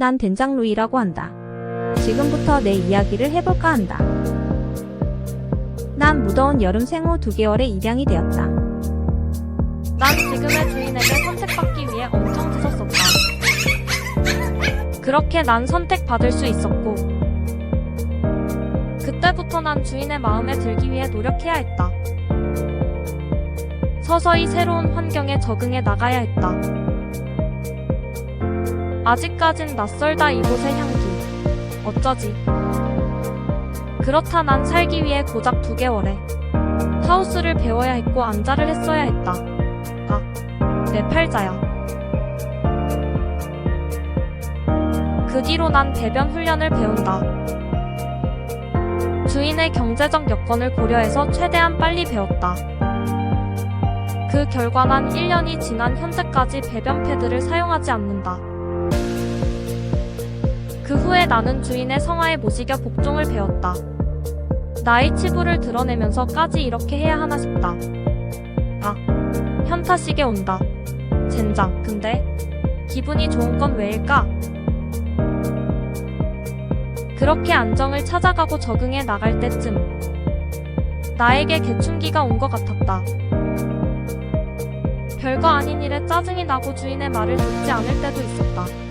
난 된장 루이라고 한다. 지금부터 내 이야기를 해볼까 한다. 난 무더운 여름 생후 2개월의 입양이 되었다. 난 지금의 주인에게 선택받기 위해 엄청 지쳤었다. 그렇게 난 선택받을 수 있었고, 그때부터 난 주인의 마음에 들기 위해 노력해야 했다. 서서히 새로운 환경에 적응해 나가야 했다. 아직까진 낯설다 이곳의 향기. 어쩌지? 그렇다 난 살기 위해 고작 두 개월에 하우스를 배워야 했고 안자를 했어야 했다. 내 팔자야. 그 뒤로 난 배변 훈련을 배운다. 주인의 경제적 여건을 고려해서 최대한 빨리 배웠다. 그 결과 난 1년이 지난 현재까지 배변 패드를 사용하지 않는다. 그 후에 나는 주인의 성화에 모시겨 복종을 배웠다. 나의 치부를 드러내면서까지 이렇게 해야 하나 싶다. 아, 현타식에 온다. 젠장. 근데 기분이 좋은 건 왜일까? 그렇게 안정을 찾아가고 적응해 나갈 때쯤 나에게 개춘기가 온 것 같았다. 별거 아닌 일에 짜증이 나고 주인의 말을 듣지 않을 때도 있었다.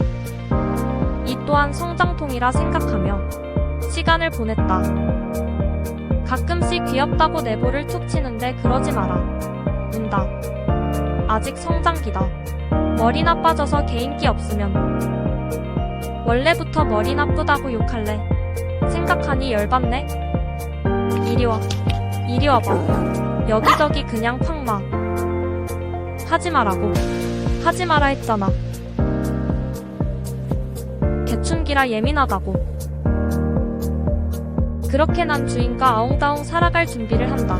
이 또한 성장통이라 생각하며 시간을 보냈다. 가끔씩 귀엽다고 내볼을 툭 치는데 그러지 마라. 운다. 아직 성장기다. 머리 나빠져서 개인기 없으면 원래부터 머리 나쁘다고 욕할래. 생각하니 열받네. 이리 와. 이리 와봐. 여기저기 그냥 콱 마. 하지 마라고. 하지 마라 했잖아. 개춘기라 예민하다고. 그렇게 난 주인과 아웅다웅 살아갈 준비를 한다.